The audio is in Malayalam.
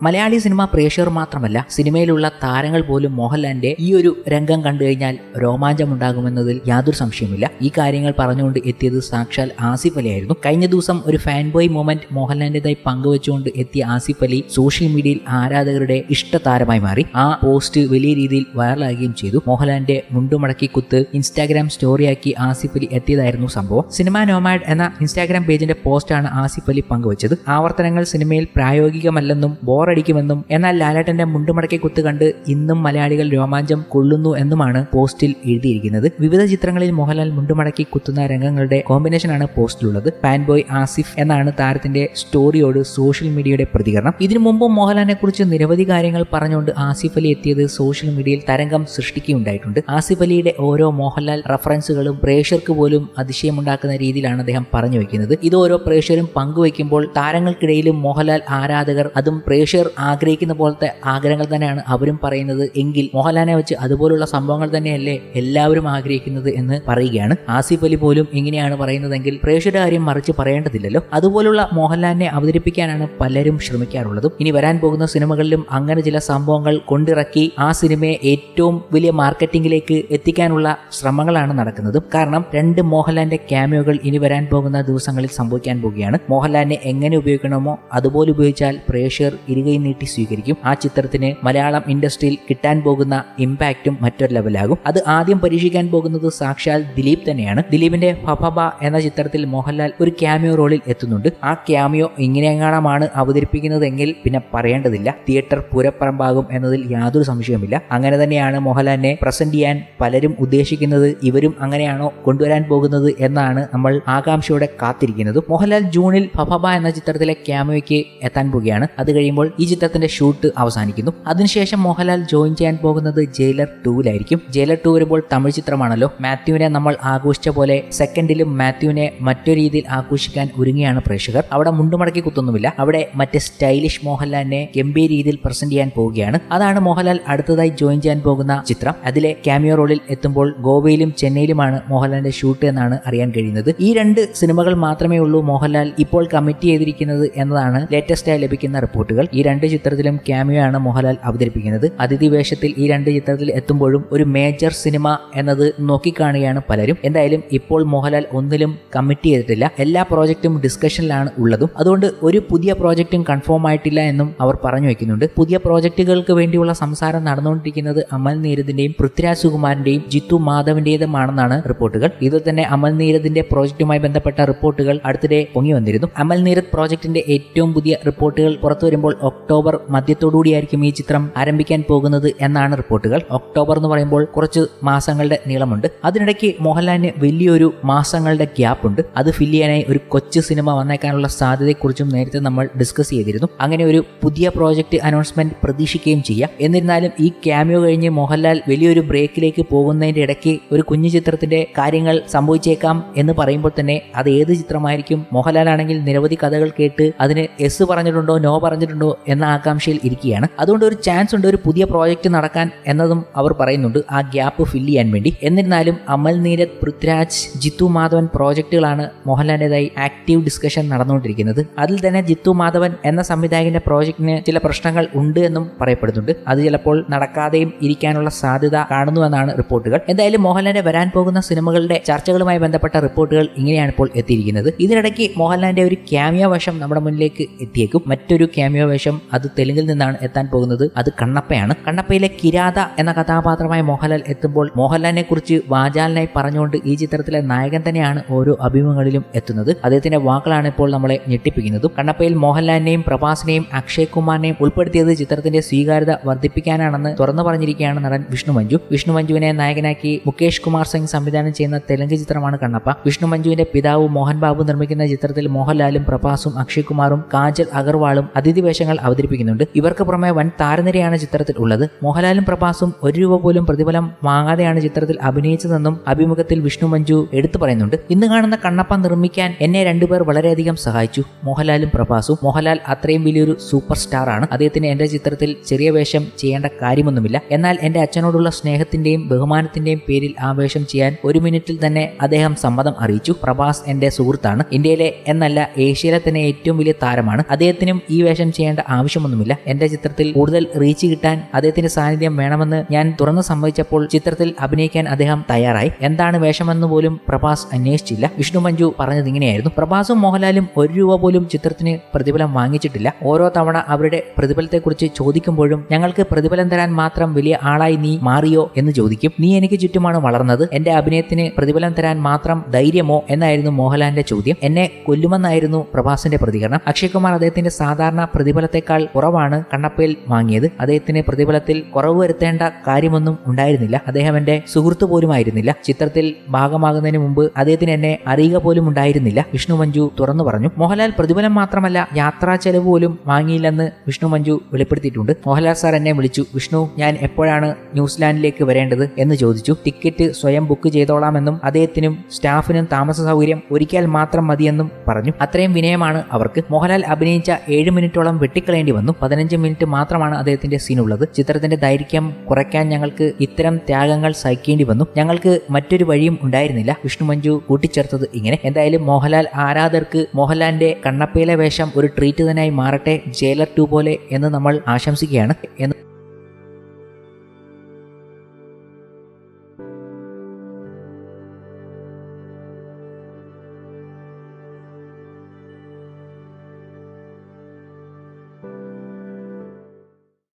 മലയാളി സിനിമ പ്രേക്ഷകർ മാത്രമല്ല സിനിമയിലുള്ള താരങ്ങൾ പോലും മോഹൻലാലിന്റെ ഈ ഒരു രംഗം കണ്ടു കഴിഞ്ഞാൽ രോമാഞ്ചമുണ്ടാകുമെന്നതിൽ യാതൊരു സംശയമില്ല ഈ കാര്യങ്ങൾ പറഞ്ഞുകൊണ്ട് എത്തിയത് സാക്ഷാൽ ആസിഫ് അലി ആയിരുന്നു. കഴിഞ്ഞ ദിവസം ഒരു ഫാൻ ബോയ് മൊമെന്റ് മോഹൻലാലിന്റേതായി പങ്കുവച്ചുകൊണ്ട് എത്തിയ ആസിഫ് അലി സോഷ്യൽ മീഡിയയിൽ ആരാധകരുടെ ഇഷ്ടതാരമായി മാറി. ആ പോസ്റ്റ് വലിയ രീതിയിൽ വൈറലാകുകയും ചെയ്തു. മോഹൻലാലിന്റെ മുണ്ടുമടക്കി കുത്ത് ഇൻസ്റ്റാഗ്രാം സ്റ്റോറിയാക്കി ആസിഫ് അലി എത്തിയതായിരുന്നു സംഭവം. സിനിമ നോമാഡ് എന്ന ഇൻസ്റ്റാഗ്രാം പേജിന്റെ പോസ്റ്റാണ് ആസിഫ് അലി പങ്കുവച്ചത്. ആവർത്തനങ്ങൾ സിനിമയിൽ പ്രായോഗികമല്ലെന്നും ബോറടിക്കുമെന്നും എന്നാൽ ലാലേട്ടന്റെ മുണ്ടുമടക്കി കുത്ത് കണ്ട് ഇന്നും മലയാളികൾ രോമാഞ്ചം കൊള്ളുന്നു എന്നുമാണ് പോസ്റ്റിൽ എഴുതിയിരിക്കുന്നത്. വിവിധ ചിത്രങ്ങളിൽ മോഹൻലാൽ മുണ്ടുമടക്കി കുത്തുന്ന രംഗങ്ങളുടെ കോമ്പിനേഷനാണ് പോസ്റ്റിലുള്ളത്. പാൻബോയ് ആസിഫ് എന്നാണ് താരത്തിന്റെ സ്റ്റോറിയോട് സോഷ്യൽ മീഡിയയുടെ പ്രതികരണം. ഇതിനു മുമ്പും മോഹൻലാലിനെ കുറിച്ച് നിരവധി കാര്യങ്ങൾ പറഞ്ഞുകൊണ്ട് ആസിഫ് അലി എത്തിയത് സോഷ്യൽ മീഡിയയിൽ തരംഗം സൃഷ്ടിക്കുകയുണ്ടായിട്ടുണ്ട്. ആസിഫ് അലിയുടെ ഓരോ മോഹൻലാൽ റഫറൻസുകളും പ്രേക്ഷർക്ക് പോലും അതിശയമുണ്ടാക്കുന്ന രീതിയിലാണ് അദ്ദേഹം പറഞ്ഞു വെക്കുന്നത്. ഇത് ഓരോ പ്രേക്ഷകരും പങ്കുവയ്ക്കുമ്പോൾ താരങ്ങൾക്കിടയിലും മോഹൻലാൽ ആരാധകർ അതും പ്രേക്ഷകർ ആഗ്രഹിക്കുന്ന പോലത്തെ ആഗ്രഹങ്ങൾ തന്നെയാണ് അവരും പറയുന്നത്. എങ്കിൽ മോഹൻലാലിനെ വെച്ച് അതുപോലുള്ള സംഭവങ്ങൾ തന്നെയല്ലേ എല്ലാവരും ആഗ്രഹിക്കുന്നത് എന്ന് പറയുകയാണ്. ആസിഫ് അലി പോലും ഇങ്ങനെയാണ് പറയുന്നതെങ്കിൽ പ്രേക്ഷകരുടെ കാര്യം മറിച്ച് പറയേണ്ടതില്ലല്ലോ. അതുപോലുള്ള മോഹൻലാലിനെ അവതരിപ്പിക്കാനാണ് പലരും ശ്രമിക്കാറുള്ളതും. ഇനി വരാൻ പോകുന്ന സിനിമകളിലും അങ്ങനെ ചില സംഭവങ്ങൾ കൊണ്ടിറക്കി ആ സിനിമയെ ഏറ്റവും വലിയ മാർക്കറ്റിംഗിലേക്ക് എത്തിക്കാനുള്ള ശ്രമങ്ങളാണ് നടക്കുന്നത്. കാരണം രണ്ട് മോഹൻലാലിന്റെ ക്യാമിയോകൾ ഇനി വരാൻ പോകുന്ന ദിവസങ്ങളിൽ സംഭവിക്കാൻ പോവുകയാണ്. മോഹൻലാലിനെ എങ്ങനെ ഉപയോഗിക്കണമോ അതുപോലെ ഉപയോഗിച്ചാൽ പ്രേക്ഷകർ ഇരുകൈ നീട്ടി സ്വീകരിക്കും. ആ ചിത്രത്തിന് മലയാളം ഇൻഡസ്ട്രിയിൽ കിട്ടാൻ പോകുന്ന ഇമ്പാക്റ്റും മറ്റൊരു ലെവലാകും. അത് ആദ്യം പരീക്ഷിക്കാൻ പോകുന്നത് സാക്ഷാൽ ദിലീപ് തന്നെയാണ്. ദിലീപിന്റെ ഫഫബ എന്ന ചിത്രത്തിൽ മോഹൻലാൽ ഒരു ക്യാമിയോ റോളിൽ എത്തുന്നുണ്ട്. ആ ക്യാമിയോ ഇങ്ങനെയെങ്ങാണമാണ് അവതരിപ്പിക്കുന്നതെങ്കിൽ പിന്നെ പറയേണ്ടതില്ല. തിയേറ്റർ പൂരപ്പറമ്പാകും എന്നതിൽ യാതൊരു സംശയവുമില്ല. അങ്ങനെ തന്നെയാണ് മോഹൻലാലിനെ പ്രസന്റ് ചെയ്യാൻ പലരും ഉദ്ദേശിക്കുന്നത്. ഇവരും അങ്ങനെയാണോ കൊണ്ടുവരാൻ പോകുന്നത് എന്നാണ് നമ്മൾ ആകാംക്ഷയോടെ കാത്തിരിക്കുന്നത്. മോഹൻലാൽ ജൂണിൽ ഫഫബ എന്ന ചിത്രത്തിലെ ക്യാമിയോയ്ക്ക് എത്താൻ പോവുകയാണ്. അത് കഴിയുമ്പോൾ ഈ ചിത്രത്തിന്റെ ഷൂട്ട് അവസാനിക്കുന്നു. അതിനുശേഷം മോഹൻലാൽ ജോയിൻ ചെയ്യാൻ പോകുന്നത് ജയിലർ ടൂവിലായിരിക്കും. ജയിലർ ടു വരുമ്പോൾ തമിഴ് ചിത്രമാണല്ലോ. മാത്യുവിനെ നമ്മൾ ആഘോഷിച്ച പോലെ സെക്കൻഡിലും മാത്യുവിനെ മറ്റൊരു രീതിയിൽ ആഘോഷിക്കാൻ ഒരുങ്ങിയാണ് പ്രേക്ഷകർ. അവിടെ മുണ്ടുമടക്കി കുത്തൊന്നുമില്ല. അവിടെ മറ്റ് സ്റ്റൈലിഷ് മോഹൻലാലിനെ ഗംഭീര രീതിയിൽ പ്രസന്റ് ചെയ്യാൻ പോവുകയാണ്. അതാണ് മോഹൻലാൽ അടുത്തതായി ജോയിൻ ചെയ്യാൻ പോകുന്ന ചിത്രം. അതിലെ ക്യാമിയോ റോളിൽ എത്തുമ്പോൾ ഗോവയിലും ചെന്നൈയിലുമാണ് മോഹൻലാലിന്റെ ഷൂട്ട് എന്നാണ് അറിയാൻ കഴിയുന്നത്. ഈ രണ്ട് സിനിമകൾ മാത്രമേ ഉള്ളൂ മോഹൻലാൽ ഇപ്പോൾ കമ്മിറ്റ് ചെയ്തിരിക്കുന്നത് എന്നതാണ് ലേറ്റസ്റ്റ് ആയി ലഭിക്കുന്ന റിപ്പോർട്ടുകൾ. ഈ രണ്ട് ചിത്രത്തിലും ക്യാമിയോ ആണ് മോഹൻലാൽ അവതരിപ്പിക്കുന്നത്. അതിഥി വേഷത്തിൽ ഈ രണ്ട് ചിത്രത്തിൽ എത്തുമ്പോഴും ഒരു മേജർ സിനിമ എന്നത് നോക്കിക്കാണുകയാണ് പലരും. എന്തായാലും ഇപ്പോൾ മോഹൻലാൽ ഒന്നിലും കമ്മിറ്റ് ചെയ്തിട്ടില്ല. എല്ലാ പ്രോജക്റ്റും ഡിസ്കഷനിലാണ് ഉള്ളതും. അതുകൊണ്ട് ഒരു പുതിയ പ്രോജക്റ്റും കൺഫേം ആയിട്ടില്ല എന്നും അവർ പറഞ്ഞു വെക്കുന്നുണ്ട്. പുതിയ പ്രോജക്റ്റുകൾക്ക് വേണ്ടിയുള്ള സംസാരം നടന്നുകൊണ്ടിരിക്കുന്നത് അമൽ നീരദിന്റെയും പൃഥ്വിരാജ് സുകുമാരന്റെയും ജിത്തു മാധവിന്റേതുമാണെന്നാണ് റിപ്പോർട്ടുകൾ. ഇതിൽ തന്നെ അമൽ നീരദിന്റെ പ്രോജക്റ്റുമായി ബന്ധപ്പെട്ട റിപ്പോർട്ടുകൾ അടുത്തിടെ പൊങ്ങി വന്നിരുന്നു. അമൽ നീരദ് പ്രോജക്റ്റിന്റെ ഏറ്റവും പുതിയ റിപ്പോർട്ടുകൾ പുറത്തു വരുമ്പോൾ ഒക്ടോബർ മധ്യത്തോടുകൂടിയായിരിക്കും ഈ ചിത്രം ആരംഭിക്കാൻ പോകുന്നത് എന്നാണ് റിപ്പോർട്ടുകൾ. ഒക്ടോബർ എന്ന് പറയുമ്പോൾ കുറച്ച് മാസങ്ങളുടെ നീളമുണ്ട്. അതിനിടയ്ക്ക് മോഹൻലാലിന് വലിയൊരു മാസങ്ങളുടെ ഗ്യാപ്പ് ഉണ്ട് അത് ഫില്ല് ചെയ്യാനായി ഒരു കൊച്ചു സിനിമ വന്നേക്കാനുള്ള സാധ്യതയെക്കുറിച്ചും നേരത്തെ നമ്മൾ ഡിസ്കസ് ചെയ്തിരുന്നു. അങ്ങനെ ഒരു പുതിയ പ്രോജക്റ്റ് അനൗൺസ്മെന്റ് പ്രതീക്ഷിക്കുകയും ചെയ്യാം. എന്നിരുന്നാലും ഈ ക്യാമിയോ കഴിഞ്ഞ് മോഹൻലാൽ വലിയൊരു ബ്രേക്കിലേക്ക് പോകുന്നതിന്റെ ഇടയ്ക്ക് ഒരു കുഞ്ഞു ചിത്രത്തിന്റെ കാര്യങ്ങൾ സംഭവിച്ചേക്കാം എന്ന് പറയുമ്പോൾ തന്നെ അത് ഏത് ചിത്രമായിരിക്കും? മോഹൻലാൽ ആണെങ്കിൽ നിരവധി കഥകൾ കേട്ട് അതിന് എസ് പറഞ്ഞിട്ടുണ്ടോ? നോ പറഞ്ഞിട്ടുണ്ടോ? എന്ന ആകാംക്ഷയിൽ ഇരിക്കുകയാണ്. അതുകൊണ്ട് ഒരു ചാൻസ് ഉണ്ട് ഒരു പുതിയ പ്രോജക്റ്റ് നടക്കാൻ എന്നതും അവർ പറയുന്നുണ്ട്. ആ ഗ്യാപ്പ് ഫില്ല് ചെയ്യാൻ വേണ്ടി. എന്നിരുന്നാലും അമൽ നീരത് പൃഥ്വിരാജ് ജിത്തു മാധവൻ പ്രോജക്റ്റുകളാണ് മോഹൻലാലിന്റെതായി ആക്റ്റീവ് ഡിസ്കഷൻ നടന്നുകൊണ്ടിരിക്കുന്നത്. അതിൽ തന്നെ ജിത്തു മാധവൻ എന്ന സംവിധായകന്റെ പ്രോജക്റ്റിന് ചില പ്രശ്നങ്ങൾ ഉണ്ട് എന്നും പറയപ്പെടുന്നുണ്ട്. അത് ചിലപ്പോൾ നടക്കാതെയും ഇരിക്കാനുള്ള സാധ്യത കാണുന്നുവെന്നാണ് റിപ്പോർട്ടുകൾ. എന്തായാലും മോഹൻലാലിന്റെ വരാൻ പോകുന്ന സിനിമകളുടെ ചർച്ചകളുമായി ബന്ധപ്പെട്ട റിപ്പോർട്ടുകൾ ഇങ്ങനെയാണ് ഇപ്പോൾ എത്തിയിരിക്കുന്നത്. ഇതിനിടയ്ക്ക് മോഹൻലാലിന്റെ ഒരു ക്യാമിയോ വശം നമ്മുടെ മുന്നിലേക്ക് എത്തിയേക്കും. മറ്റൊരു ക്യാമിയോ വേഷം അത് തെലുങ്കിൽ നിന്നാണ് എത്താൻ പോകുന്നത്. അത് കണ്ണപ്പയാണ്. കണ്ണപ്പയിലെ കിരാത എന്ന കഥാപാത്രമായ മോഹൻലാൽ എത്തുമ്പോൾ മോഹൻലാലിനെ കുറിച്ച് വാചാലിനായി പറഞ്ഞുകൊണ്ട് ഈ ചിത്രത്തിലെ നായകൻ തന്നെയാണ് ഓരോ അഭിമുഖങ്ങളിലും എത്തുന്നത്. അദ്ദേഹത്തിന്റെ വാക്കുകളാണ് ഇപ്പോൾ നമ്മളെ ഞെട്ടിപ്പിക്കുന്നത്. കണ്ണപ്പയിൽ മോഹൻലാലിനെയും പ്രഭാസിനെയും അക്ഷയ് കുമാറിനെയും ഉൾപ്പെടുത്തിയത് ചിത്രത്തിന്റെ സ്വീകാര്യത വർദ്ധിപ്പിക്കാനാണെന്ന് തുറന്നു പറഞ്ഞിരിക്കുകയാണ് നടൻ വിഷ്ണു മഞ്ജു. വിഷ്ണു മഞ്ജുവിനെ നായകനാക്കി മുകേഷ് കുമാർ സിംഗ് സംവിധാനം ചെയ്യുന്ന തെലുങ്ക് ചിത്രമാണ് കണ്ണപ്പ. വിഷ്ണു മഞ്ജുവിന്റെ പിതാവ് മോഹൻ ബാബു നിർമ്മിക്കുന്ന ചിത്രത്തിൽ മോഹൻലാലും പ്രഭാസും അക്ഷയ് കുമാറും കാജൽ അഗർവാളും അതിഥി വേഷങ്ങൾ അവതരിപ്പിക്കുന്നുണ്ട്. ഇവർക്ക് പുറമെ വൻ താരനിരയാണ് ചിത്രത്തിൽ ഉള്ളത്. മോഹൻലാലും പ്രഭാസും ഒരു രൂപ പോലും പ്രതിഫലം വാങ്ങാതെയാണ് ചിത്രത്തിൽ അഭിനയിച്ചതെന്നും അഭിമുഖത്തിൽ വിഷ്ണു മഞ്ജു എടുത്തു പറയുന്നുണ്ട്. ഇന്ന് കാണുന്ന കണ്ണപ്പ നിർമ്മിക്കാൻ എന്നെ രണ്ടുപേർ വളരെയധികം സഹായിച്ചു. മോഹൻലാലും പ്രഭാസും. മോഹൻലാൽ അത്രയും വലിയൊരു സൂപ്പർ സ്റ്റാർ ആണ് അദ്ദേഹത്തിന് എന്റെ ചിത്രത്തിൽ ചെറിയ വേഷം ചെയ്യേണ്ട കാര്യമൊന്നുമില്ല. എന്നാൽ എന്റെ അച്ഛനോടുള്ള സ്നേഹത്തിന്റെയും ബഹുമാനത്തിന്റെയും പേരിൽ ആ വേഷം ചെയ്യാൻ ഒരു മിനിറ്റിൽ തന്നെ അദ്ദേഹം സമ്മതം അറിയിച്ചു. പ്രഭാസ് എന്റെ സുഹൃത്താണ്. ഇന്ത്യയിലെ എന്നല്ല ഏഷ്യയിലെ തന്നെ ഏറ്റവും വലിയ താരമാണ്. അദ്ദേഹത്തിനും ഈ വേഷം ചെയ്യേണ്ട ആവശ്യമൊന്നുമില്ല. എന്റെ ചിത്രത്തിൽ കൂടുതൽ റീച്ച് കിട്ടാൻ അദ്ദേഹത്തിന്റെ സാന്നിധ്യം വേണമെന്ന് ഞാൻ തുറന്നു സമ്മതിച്ചപ്പോൾ ചിത്രത്തിൽ അഭിനയിക്കാൻ അദ്ദേഹം തയ്യാറായി. എന്താണ് വേഷമെന്ന് പോലും പ്രഭാസ് അന്വേഷിച്ചില്ല. വിഷ്ണു മഞ്ജു പറഞ്ഞത് ഇങ്ങനെയായിരുന്നു. പ്രഭാസും മോഹൻലാലും ഒരു രൂപ പോലും ചിത്രത്തിന് പ്രതിഫലം വാങ്ങിച്ചിട്ടില്ല. ഓരോ തവണ അവരുടെ പ്രതിഫലത്തെക്കുറിച്ച് ചോദിക്കുമ്പോഴും ഞങ്ങൾക്ക് പ്രതിഫലം തരാൻ മാത്രം വലിയ ആളായി നീ മാറിയോ എന്ന് ചോദിക്കും. നീ എനിക്ക് ചുറ്റുമാണ് വളർന്നത്. എന്റെ അഭിനയത്തിന് പ്രതിഫലം തരാൻ മാത്രം ധൈര്യമോ എന്നായിരുന്നു മോഹൻലാലിന്റെ ചോദ്യം. എന്നെ കൊല്ലുമെന്നായിരുന്നു പ്രഭാസിന്റെ പ്രതികരണം. അക്ഷയ് കുമാർ അദ്ദേഹത്തിന്റെ സാധാരണ പ്രതിഫലത്തെക്കാൾ കുറവാണ് കണ്ണപ്പയിൽ വാങ്ങിയത്. അദ്ദേഹത്തിന് പ്രതിഫലത്തിൽ കുറവ് വരുത്തേണ്ട കാര്യമൊന്നും ഉണ്ടായിരുന്നില്ല. അദ്ദേഹം എന്റെ സുഹൃത്ത് പോലുമായിരുന്നില്ല. ചിത്രത്തിൽ ഭാഗമാകുന്നതിന് മുമ്പ് അദ്ദേഹത്തിന് എന്നെ അറിയുക പോലും ഉണ്ടായിരുന്നില്ല. വിഷ്ണു മഞ്ജു തുറന്നു പറഞ്ഞു. മോഹൻലാൽ പ്രതിഫലം മാത്രമല്ല യാത്രാ ചെലവ് പോലും വാങ്ങിയില്ലെന്ന് വിഷ്ണു മഞ്ജു വെളിപ്പെടുത്തിയിട്ടുണ്ട്. മോഹൻലാൽ സാർ എന്നെ വിളിച്ചു വിഷ്ണു ഞാൻ എപ്പോഴാണ് ന്യൂസിലാൻഡിലേക്ക് വരേണ്ടത്? എന്ന് ചോദിച്ചു. ടിക്കറ്റ് സ്വയം ബുക്ക് ചെയ്തോളാമെന്നും അദ്ദേഹത്തിനും സ്റ്റാഫിനും താമസ സൗകര്യം ഒരിക്കൽ മാത്രം മതിയെന്നും പറഞ്ഞു. അത്രയും വിനയമാണ് അവർക്ക്. മോഹൻലാൽ അഭിനയിച്ച ഏഴ് മിനിറ്റോളം വെട്ടിക്കളയേണ്ടി വന്നു. പതിനഞ്ച് മിനിറ്റ് മാത്രമാണ് അദ്ദേഹത്തിന്റെ സീനുള്ളത് ചിത്രത്തിന്റെ ദൈർഘ്യം കുറയ്ക്കാൻ ഞങ്ങൾക്ക് ഇത്തരം ത്യാഗങ്ങൾ സഹിക്കേണ്ടി വന്നു. ഞങ്ങൾക്ക് മറ്റൊരു വഴിയും ഉണ്ടായിരുന്നില്ല. വിഷ്ണു മഞ്ജു കൂട്ടിച്ചേർത്തത് ഇങ്ങനെ. എന്തായാലും മോഹൻലാൽ ആരാധകർക്ക് മോഹൻലാലിന്റെ കണ്ണപ്പയിലെ വേഷം ഒരു ട്രീറ്റ് തന്നെയായി മാറട്ടെ ജയിലർ ടു പോലെ എന്ന് നമ്മൾ ആശംസിക്കുകയാണ്. എന്ന്